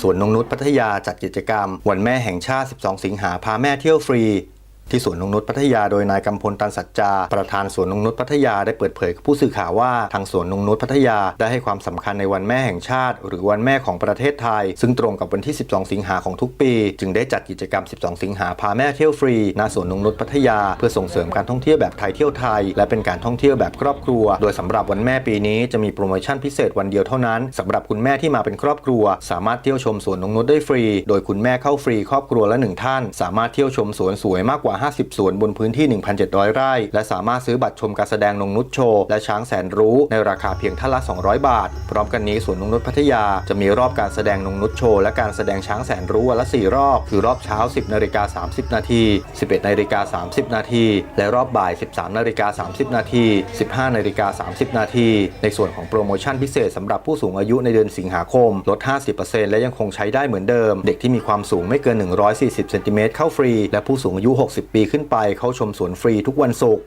สวนนงนุษย์พัทยาจัดกิจกรรม วันแม่แห่งชาติ 12 สิงหาพาแม่เที่ยวฟรี ที่สวนนงนุชพัทยาโดยนายกำพลตันสัจจา ประธานสวนนงนุชพัทยาได้เปิดเผยกับผู้สื่อข่าวว่าทางสวนนงนุชพัทยาได้ให้ความสำคัญในวันแม่แห่งชาติ หรือวันแม่ของประเทศไทย ซึ่งตรงกับวันที่ 12 สิงหาของทุกปี จึงได้จัดกิจกรรม 12 สิงหาพาแม่เที่ยวฟรีณสวนนงนุชพัทยา เพื่อส่งเสริมการท่องเที่ยวแบบไทยเที่ยวไทย และเป็นการท่องเที่ยวแบบครอบครัว โดยสำหรับวันแม่ปีนี้จะมีโปรโมชั่นพิเศษวันเดียวเท่านั้นสำหรับคุณแม่ที่มาเป็นครอบครัว สามารถเที่ยวชมสวนนงนุชได้ฟรี โดยคุณแม่เข้าฟรีครอบครัวละหนึ่งท่าน สามารถเที่ยวชมสวนสวยมากกว่า50 สวนบนพื้นที่ 1,700 ไร่ และสามารถซื้อบัตรชมการแสดงนงนุชโชว์ และช้างแสนรู้ในราคาเพียงท่านละ 200 บาท พร้อมกันนี้สวนนงนุชพัทยาจะมีรอบการแสดงนงนุชโชว์และการแสดงช้างแสนรู้วันละ 4 รอบ คือรอบเช้า 10 นาฬิกา 30 นาที 11 นาฬิกา 30 นาที และรอบบ่าย 13 นาฬิกา 30 นาที 15 นาฬิกา 30 นาที ในส่วนของโปรโมชั่นพิเศษสำหรับผู้สูงอายุในเดือนสิงหาคม ลด 50%และยังคงใช้ได้เหมือนเดิม เด็กที่มีความสูงไม่เกิน 140 เซนติเมตรเข้าฟรี และผู้สูงอายุ 60ปีขึ้นไปเข้าชมสวนฟรีทุกวันศุกร์